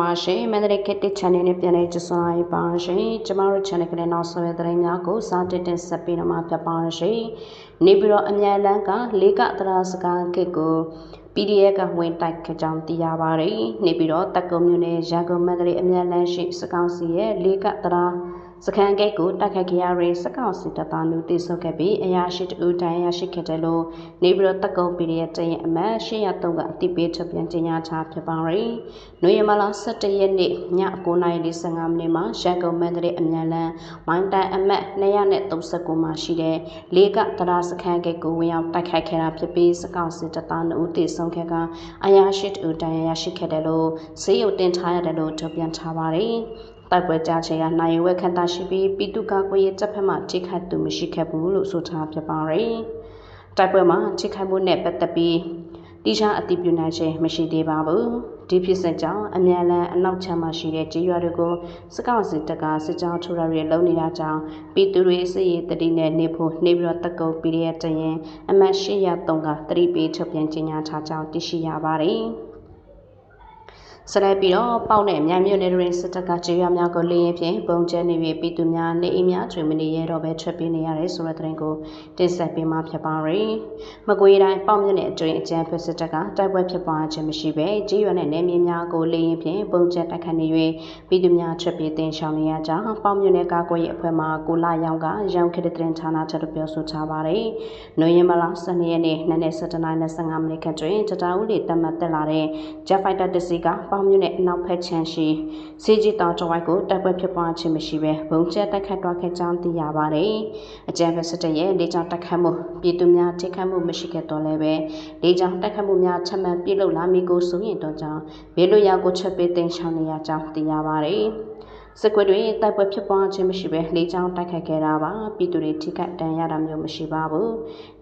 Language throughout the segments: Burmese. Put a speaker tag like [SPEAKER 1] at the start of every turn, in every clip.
[SPEAKER 1] ပါရှင်မန္တလေးခေတ်တစ် channel နဲ့ပြန်လည်ကြိုဆိုလိုက်ပါရှင်ကျမတို့ channel ကလေးနောက်ဆွဲသတင်းများကိုစာတစ်တင်ဆက်ပေးတော့မှာဖြစ်ပါရှင်နေပြီးတော့အမြန်လန်းကလေးကသရာစကားခေတ်ကို PDF ကဝင်တိုက်ခကြောင်းသိရပါတယ်နေပြီးတော့တက်ကုံမြို့နယ်ရန်ကုန်မန္တလေးအမြန်လန်းရှိစကောင်းစီရဲ့လေးကသရာ စခန်းဂိတ်ကိုတိုက်ခိုက်ခဲ့ရတဲ့စကောက်စစ်တပ်သားမျိုးတိဆုတ်ခဲ့ပြီးအရာရှိတူတန်ရရှိခဲ့တယ်လို့နေပြီးတော့တက်ကုံ PDF တရင်အမတ်803ကအတိပေးထုတ်ပြန်ကြေညာထားဖြစ်ပါတယ်။နိုဝင်ဘာလ17ရက်နေ့ည9:45မိနစ်မှာရန်ကုန်မန္တလေးအမြန်လန်းဝိုင်းတိုင်အမတ်239မှာရှိတဲ့လေးကတရာစခန်းဂိတ်ကိုဝင်ရောက်တိုက်ခိုက်ခဲ့တာဖြစ်ပြီးစကောက်စစ်တပ်သားမျိုးတိဆုတ်ခဲ့ကအရာရှိတူတန်ရရှိခဲ့တယ်လို့စေယုတ်တင်ထားရတယ်လို့ထုတ်ပြန်ထားပါတယ်။ တိုက်ပွဲကြားချိန်ကနိုင်ဝက်ခန့်တာရှိပြီးပြည်သူ့ကာကွယ်ရေးတပ်ဖက်မှထိခိုက်သူမရှိခဲ့ဘူးလို့ဆိုထားဖြစ်ပါတယ်။တိုက်ပွဲမှာထိခိုက်မှုနဲ့ပတ်သက်ပြီးတိကျအတည်ပြုနိုင်ခြင်းမရှိသေးပါဘူး။ဒီဖြစ်စဉ်ကြောင့်အမြန်လန်းအနောက်ချမ်းမှာရှိတဲ့ကြေးရွာတွေကိုစကောက်စစ်တပ်ကစစ်ကြောင်းထိုးရတွေလုံနေတာကြောင့်ပြည်သူတွေစစ်ရေးတတိနဲ့နေဖို့နေပြီးတော့တကုတ် PDF တရင်အမတ်803ကတတိပေးထုတ်ပြန်ကြေညာထားကြောင်းသိရှိရပါတယ်။ ဆက်လက်ပြီးတော့ပေါက်နဲ့မြန်မြို့နယ်တွင်စစ်တပ်ကကြေးရွာများကိုလေရင်ဖြင့်ပုံကျဲနေပြီးပြည်သူများနေအိမ်များကျွေမနေရတော့ပဲထွက်ပြေးနေရတယ်ဆိုတဲ့သတင်းကိုတင်ဆက်ပေးမှာဖြစ်ပါရယ်။မကွေးတိုင်းပေါက်မြို့နယ်အတွင်းအကြမ်းဖက်စစ်တပ်ကတိုက်ပွဲဖြစ်ပွားခြင်းမရှိဘဲကြေးရွာနဲ့နေမြေများကိုလေရင်ဖြင့်ပုံကျဲတိုက်ခတ်နေ၍ပြည်သူများထွက်ပြေးတင်ရှောင်နေရကြောင်းပေါက်မြို့နယ်ကာကွယ်ရေးအဖွဲ့မှကိုလာရောင်ကရောင်ခေတ္တသတင်းဌာနထပ်ပြောဆိုထားပါရယ်။နိုဝင်ဘာလ12ရက်နေ့နနက်7:25မိနစ်ခန့်တွင်တတားဦးလေတတ်မှတ်တက်လာတဲ့ Jet Fighter တစ်စီးကပေါင်းမြို့နယ်အနောက်ဘက်ခြမ်းရှိစီကြီးတောင်တဝိုက်ကိုတိုက်ပွဲဖြစ်ပွားခြင်းမရှိဘဲဘုံကျဲတိုက်ခတ်သွားခဲ့ကြောင်းသိရပါတယ်။အကြံဖက်စစ်တပ်ရဲ့လေကြောင်းတိုက်ခတ်မှုပြည်သူများထိခိုက်မှုမရှိခဲ့တော့လည်းပဲလေကြောင်းတိုက်ခတ်မှုများထပ်မံပြုလုပ်လာမည်ကိုဆိုရင်တော့ကြောင့်ဘေးလွရာကိုချက်ပေးတင်ဆောင်နေရကြောင်းသိရပါတယ်။ စစ်ကွေတွေတိုက်ပွဲဖြစ်ပွားခြင်းမရှိဘဲလေကြောင်းတိုက်ခိုက်ခဲ့တာပါပြည်သူတွေထိခိုက်ဒဏ်ရာတာမျိုးမရှိပါဘူး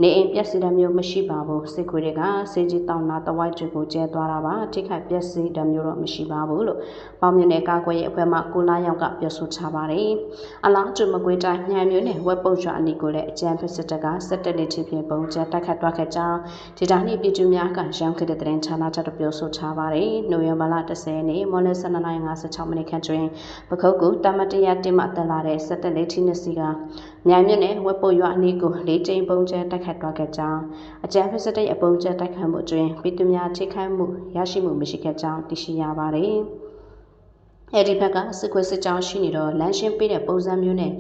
[SPEAKER 1] နေအိမ်ပျက်စီးတာမျိုးမရှိပါဘူးစစ်ကွေတွေကစေကြီးတောင်းနာတဝိုက်တွေကိုကျဲသွားတာပါထိခိုက်ပျက်စီးတာမျိုးတော့မရှိပါဘူးလို့ပေါမြင့်နယ်ကာကွယ်ရေးအဖွဲ့မှကိုလာရောက်ကပြောဆိုထားပါတယ်အလားတူမကွေးတိုင်းညံမျိုးနဲ့ဝက်ပုတ်ရွာအနီးကိုလည်းအကြမ်းဖက်စစ်တပ်ကစစ်တပ်လက်ထိဖြင့်ပုံကျဲတိုက်ခတ်သွားခဲ့ကြောင်းဒေတာနှင့်ပြည်သူများကရောင်းခဲ့တဲ့သတင်းဌာနချက်ပြောဆိုထားပါတယ်နိုဝင်ဘာလ10ရက်နေ့မော်လ12:56မိနစ်ခန့်တွင်ပခုတ်ကိုတမတရားတင်မှတက်လာတဲ့စက်တက်လေးထီးနှစ်စီကမြိုင်မြစ်နဲ့ဝက်ပုတ်ရွာအနီးကိုလေးကျိန်ပုံကျဲတိုက်ခတ်သွားခဲ့ကြောင်းအကြမ်းဖက်စတဲ့ပုံကျဲတိုက်ခတ်မှုအတွင်းပြည်သူများထိခိုက်မှုရရှိမှုမရှိခဲ့ကြောင်းသိရှိရပါတယ်။ အဲဒီဘက်ကစစ်ခွေးစစ်ကြောင်းရှိနေတော့လမ်းရှင်းပေးတဲ့ပုံစံမျိုးနဲ့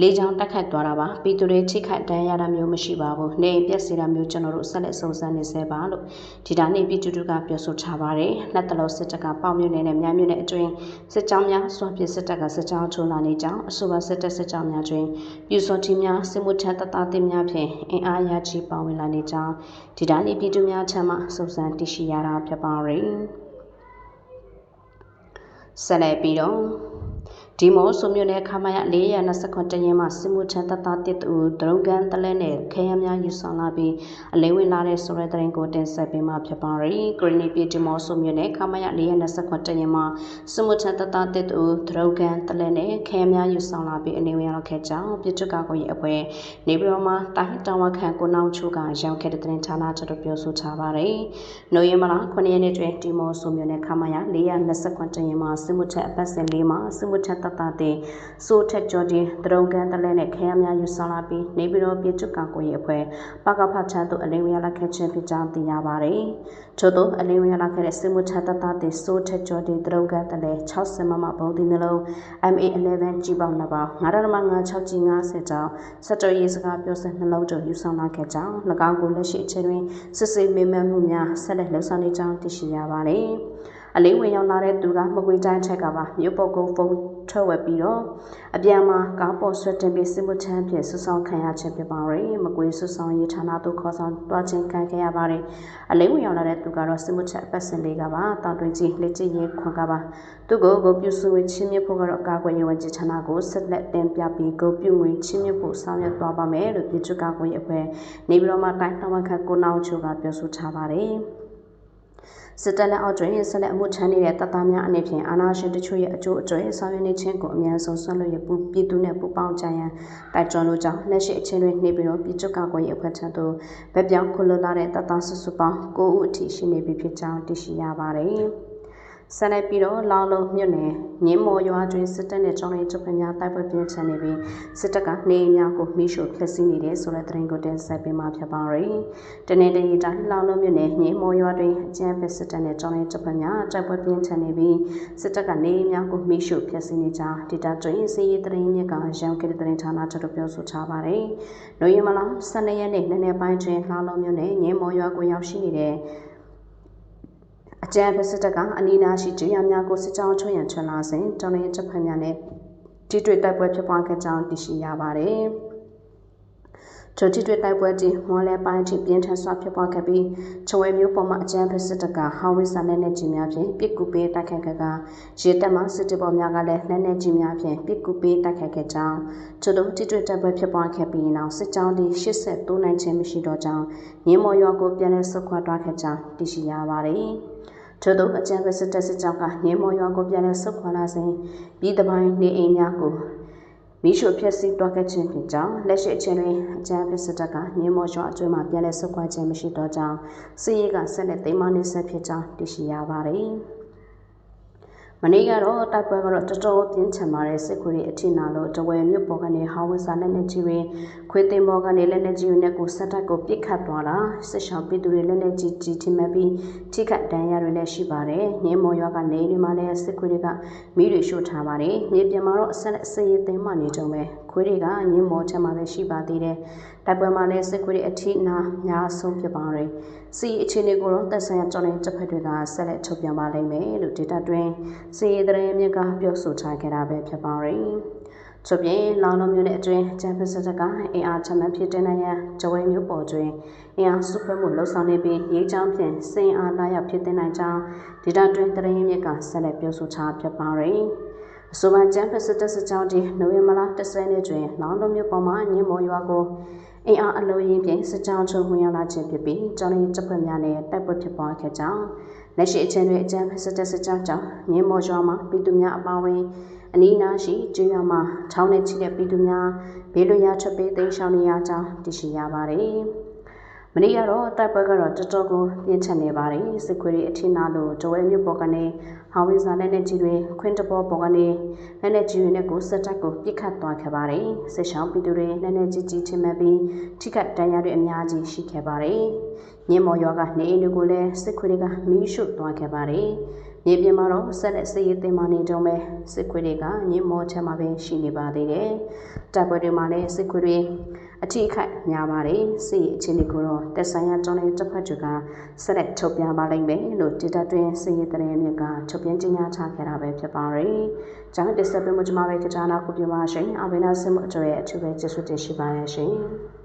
[SPEAKER 1] လေကြောင်းတက်ခတ်သွားတာပါပြည်သူတွေထိခိုက်ဒဏ်ရာတာမျိုးမရှိပါဘူးနေပြက်စီတာမျိုးကျွန်တော်တို့ဆက်လက်စုံစမ်းနေဆဲပါလို့ဒီတာနေပြည်သူတို့ကပြောဆိုထားပါတယ်လက်တလုံးစစ်တပ်ကပေါက်မြို့နယ်နဲ့မြိုင်မြို့နယ်အတွင်းစစ်ကြောင်းများစွန့်ပစ်စစ်တပ်ကစစ်ကြောင်းထိုးလာနေကြောင်းအဆိုပါစစ်တပ်စစ်ကြောင်းများတွင်ပြူစော်တီများစစ်မှုထမ်းတပ်သားတင်များဖြင့်အင်အားရချီပါဝင်လာနေကြောင်းဒီတာနေပြည်သူများထံမှစုံစမ်းသိရှိရတာဖြစ်ပါရယ် ဆက်လက်ပြီးတော့ ဒီမောဆိုမြို့နယ်ခမရ429ရင်မှစစ်မှုထမ်းတပ်သားတစ်တူဒရုံကန်တလဲနဲ့ခဲရများယူဆောင်လာပြီးအလဲဝင်လာတဲ့ဆိုတဲ့တဲ့ရင်ကိုတင်ဆက်ပေးမှာဖြစ်ပါရယ်ဂရနီပြည်ဒီမောဆိုမြို့နယ်ခမရ429ရင်မှစစ်မှုထမ်းတပ်သားတစ်တူဒရုံကန်တလဲနဲ့ခဲရများယူဆောင်လာပြီးအလဲဝင်ရောက်ခဲ့ကြောင်းပြည်သူ့ကာကွယ်ရေးအဖွဲ့နေပြည်တော်မှာတိုင်းတောင်ဝခံကိုနောင်ချိုကရောင်းခဲ့တဲ့တဲ့ဌာနချုပ်ပြောဆိုထားပါရယ်နိုဝင်ဘာလ9ရက်နေ့တွင်ဒီမောဆိုမြို့နယ်ခမရ429ရင်မှစစ်မှုထမ်းအပတ်စဉ်၄မှာစစ်မှုထမ်းတပ်သားတဲ့စိုးထက်ကျော်တင်တရုံကန်တလဲနဲ့ခဲယများယူဆောင်လာပြီးနေပြည်တော်ပြည်သူ့ကောင်ကိုရေးအဖွဲ့ပကဖချမ်းတို့အလင်းဝင်လာခဲ့ခြင်းဖြစ်ကြောင်းသိရပါတယ်။ထို့သောအလင်းဝင်လာခဲ့တဲ့စစ်မှုထမ်းတပ်သားတဲ့စိုးထက်ကျော်တင်တရုံကန်တလဲ60မမဘုံဒီနှလုံး MA11 ကြီးပေါင်းနှစ်ပေါင်း9.56ကြီး90ကျောင်းစက်တော်ရေးစကားပြောစနှလုံးတို့ယူဆောင်လာခဲ့ကြောင်း၎င်းကိုလက်ရှိအချိန်တွင်စစ်ဆေးမေးမြန်းမှုများဆက်လက်လှုပ်ဆောင်နေကြောင်းသိရှိရပါတယ်။ အလေးဝင်ရောက်လာတဲ့သူကမကွေးတိုင်းထက်ကပါမြို့ပုတ်ကုန်းဖုန်းထွက်ဝက်ပြီးတော့အပြန်မှာကားပေါ်ဆွတ်တင်ပြီးစစ်မှုထမ်းဖြင့်ဆူဆောင်ခံရခြင်းဖြစ်ပါရယ်မကွေးဆူဆောင်ရေးဌာနသို့ခေါ်ဆောင်တွားခြင်းခံခဲ့ရပါတယ်အလေးဝင်ရောက်လာတဲ့သူကတော့စစ်မှုထမ်းအပတ်စဉ်လေးကပါတောင်တွင်းကြီးလက်ကျရေးခွန်ကပါသူကိုကိုပြုစုဝေချင်းမြဖို့ကတော့အကာအကွယ်ရေးဝန်ကြီးဌာနကိုဆက်လက်တင်ပြပြီးကိုပြုငွေချင်းမြဖို့ဆောင်ရွက်သွားပါမယ်လို့ပြည်သူ့ကာကွယ်ရေးအဖွဲ့နေပြည်တော်မှာတိုင်းတော်ဝန်ခံကိုနောင်ချိုကပြောဆိုထားပါတယ် စစ်တပ်လက်အောက်တွင်ဆက်လက်အမှုထမ်းနေတဲ့တပ်သားများအနေဖြင့်အာဏာရှင်တချို့ရဲ့အကျိုးအကျွမ်းဆောင်ရွက်နေခြင်းကိုအများဆုံးဆွလို့ရပူပြည်သူနဲ့ပူပေါင်းကြရန်တိုက်တွန်းလိုကြောင်းလက်ရှိအချင်းတွေနှိပ်ပြီးတော့ပြည်သူ့ကာကွယ်ရေးအဖွဲ့ထံသို့ဗက်ပြောင်းခုလွတ်လာတဲ့တပ်သားစုစုပေါင်း9ဦးအထိရှိနေပြီဖြစ်ကြောင်းသိရှိရပါတယ်။ ဆက်လက်ပြီးတော့လောင်လုံးမြို့နယ်ငင်းမော်ရွာတွင်စစ်တပ်နဲ့ကျောင်းရင်းချုပ်ဖက်များတိုက်ပွဲပြင်းထန်နေပြီးစစ်တပ်ကနေအများကိုမိရှို့ဖျက်ဆီးနေတယ်ဆိုတဲ့သတင်းကိုတင်ဆက်ပေးမှာဖြစ်ပါရယ်။တနေ့တည်းတိုင်းလောင်လုံးမြို့နယ်ငင်းမော်ရွာတွင်အကြမ်းဖက်စစ်တပ်နဲ့ကျောင်းရင်းချုပ်ဖက်များတိုက်ပွဲပြင်းထန်နေပြီးစစ်တပ်ကနေအများကိုမိရှို့ဖျက်ဆီးနေကြောင်းဒေတာတွင်စီးရီးသတင်းမြစ်ကရန်ကတဲ့သတင်းဌာနချုပ်ပြောဆိုထားပါရယ်။နိုဝင်ဘာလ12ရက်နေ့နေ့နေ့ပိုင်းတွင်လောင်လုံးမြို့နယ်ငင်းမော်ရွာကိုရောက်ရှိနေတဲ့ အကြံဖက်စစ်တပ်ကအနီးနားရှိကျွောင်များကိုစစ်ကြောင်းချွတ်ရန်ထွက်လာစဉ်တောင်ရင်ချက်ဖက်များနဲ့တိတွေ့တိုက်ပွဲဖြစ်ပွားခဲ့ကြောင်းသိရှိရပါတယ်။ချိုတိတွေ့တိုက်ပွဲတီမွန်လဲပိုင်းထိပြင်းထန်စွာဖြစ်ပွားခဲ့ပြီးချဝဲမျိုးပေါ်မှာအကြမ်းဖက်စစ်တပ်ကဟာဝိစာနဲ့နဲ့ကြီးများဖြင့်ပစ်ကူပေးတိုက်ခိုက်ခဲ့ကရေတပ်မှစစ်တပ်ပေါ်များကလည်းနဲ့နဲ့ကြီးများဖြင့်ပစ်ကူပေးတိုက်ခိုက်ခဲ့ကြောင်းချိုတို့တိတွေ့တိုက်ပွဲဖြစ်ပွားခဲ့ပြီးနောက်စစ်ကြောင်းဒီ83နိုင်ခြင်းမရှိတော့ကြောင်းငင်းမော်ရွာကိုပြန်လည်ဆုတ်ခွာသွားခဲ့ကြောင်းသိရှိရပါတယ်။ ထို့သောအကြံဖက်စစ်တပ်စစ်ကြောင်းကငင်းမော်ရွာကိုပြန်လည်ဆုတ်ခွာလာစဉ်ပြည်တပိုင်းနေအိမ်များကိုမိရှုဖျက်ဆီးတွားခဲ့ခြင်းဖြစ်ကြောင်းလက်ရှိအချိန်တွင်အကြံဖက်စစ်တပ်ကငင်းမော်ရွာအတွင်းမှပြန်လည်ဆုတ်ခွာခြင်းမရှိတော့ကြောင်းစစ်ရေးကဆက်လက်သိမ်းမနေဆက်ဖြစ်ကြောင်းသိရှိရပါသည်။ မနေ့ကတော့တိုက်ပွဲကတော့တော်တော်ပြင်းထန်ပါတယ်စစ်ခွေတွေအထိနာလို့တဝယ်မြို့ပေါ်ကနေဟောင်းဝစာလက်နေကြီးတွေခွေးသိမ်းပေါ်ကနေလက်နေကြီးတွေနဲ့ကိုဆက်တက်ကိုပစ်ခတ်သွားတာစစ်ရှောင်းပြည်သူတွေလက်နေကြီးကြီးထိမဲ့ပြီးထိခတ်တန်းရတွေလည်းရှိပါတယ်ငင်းမော်ရွာကနေတွေမှာလည်းစစ်ခွေတွေကမိတွေရှို့ထားပါတယ်မြေပြင်မှာတော့အဆက်အစရေးသိမ်းမှနေကြုံပဲခွေးတွေကငင်းမော်ချက်မှာပဲရှိပါသေးတယ်တိုက်ပွဲမှာလည်းစစ်ခွေတွေအထိနာများဆုံးဖြစ်ပါတယ်စီအခြေအနေကိုတော့သက်ဆိုင်ရာကြောင်းတဲ့တပ်ဖက်တွေကဆက်လက်ထုတ်ပြန်ပါလိမ့်မယ်လို့ဒေတာတွင်စီရေးသတင်းမြစ်ကပြောဆိုထားခဲ့တာပဲဖြစ်ပါရယ်။ချို့ပြင်လောင်လုံးမျိုးနဲ့အတွင်းဂျမ်ဖစ်စတကအင်အားချမှတ်ဖြစ်တဲ့နိုင်ရန်ဂျဝဲမျိုးပေါ်တွင်အင်အားစုဖွဲ့မှုလှုပ်ဆောင်နေပြီးရေးချောင်းဖြင့်စင်အားလာရောက်ဖြစ်တဲ့နိုင်ကြောင်းဒေတာတွင်သတင်းမြစ်ကဆက်လက်ပြောဆိုထားဖြစ်ပါရယ်။ အဆိုပါဂျမ်ဖစ်စတစကြောင်းဒီနိုဝင်ဘာလ10ရက်တွင်လောင်လုံးမျိုးပေါ်မှာညင်မော်ရွာကိုအင်အားအလုံးရင်းဖြင့်စစ်ကြောင်းချုပ်ဝင်ရောက်လာခြင်းဖြစ်ပြီးကျောင်းရင်းတပ်ဖွဲ့များနဲ့တိုက်ပွဲဖြစ်ပွားခဲ့ကြောင်းလက်ရှိအချိန်တွင်အကြမ်းဖက်စစ်တပ်စစ်ကြောင်းကြောင့်ငင်းမော်ရွာမှာပြည်သူများအပါအဝင်အနီးနားရှိကျွော်မှာထောင်းနဲ့ချီတဲ့ပြည်သူများဘေးလွတ်ရာထွက်ပေးသိမ်းရှောင်နေရကြောင်းသိရှိရပါတယ်။ မနေ့ကတော့တိုက်ပွဲကတော့တော်တော်ကိုပြင်းထန်နေပါတယ်စစ်ခွေတွေအထင်နာလို့တဝဲမြို့ပေါ်ကနေဟောင်းဝင်းစာလက်နဲ့ကြီးတွေခွင်းတပေါ်ပေါ်ကနေလက်နဲ့ကြီးတွေနဲ့ကိုစက်တက်ကိုပြစ်ခတ်သွားခဲ့ပါတယ်စစ်ရှောင်းပြည်သူတွေလက်နဲ့ကြီးကြီးချင်းမဲ့ပြီးထိခတ်တန်းရတွေအများကြီးရှိခဲ့ပါတယ်ညင်မော်ရွာကနေအိမ်တွေကိုလည်းစစ်ခွေတွေကမီးရှို့သွားခဲ့ပါတယ်မြေပြင်မှာတော့ဆက်လက်စစ်ရေးတင်မာနေကြုံပဲစစ်ခွေတွေကညင်မော်ချက်မှာပဲရှိနေပါသေးတယ်တပ်ပွဲတွေမှာလည်းစစ်ခွေတွေ အထီးခိုက်များပါတယ်စီအခြေအနေကိုတော့တက်ဆိုင်ရာကျောင်းလေးတစ်ဖက်တွေကဆက်လက်ထုတ်ပြန်ပါလိမ့်မယ်လို့ဒေတာတွင်စီရေးတဲ့မြစ်ကထုတ်ပြန်ကြေညာချခဲ့တာပဲဖြစ်ပါတယ်။ကျောင်းတက်ဆက်ပေးမှုကြမှာပဲကြာနာကိုပြပါရှင်။အဘိနာစမှုအကျွဲအထူးပဲကျေးဇူးတင်ရှိပါရရှင်။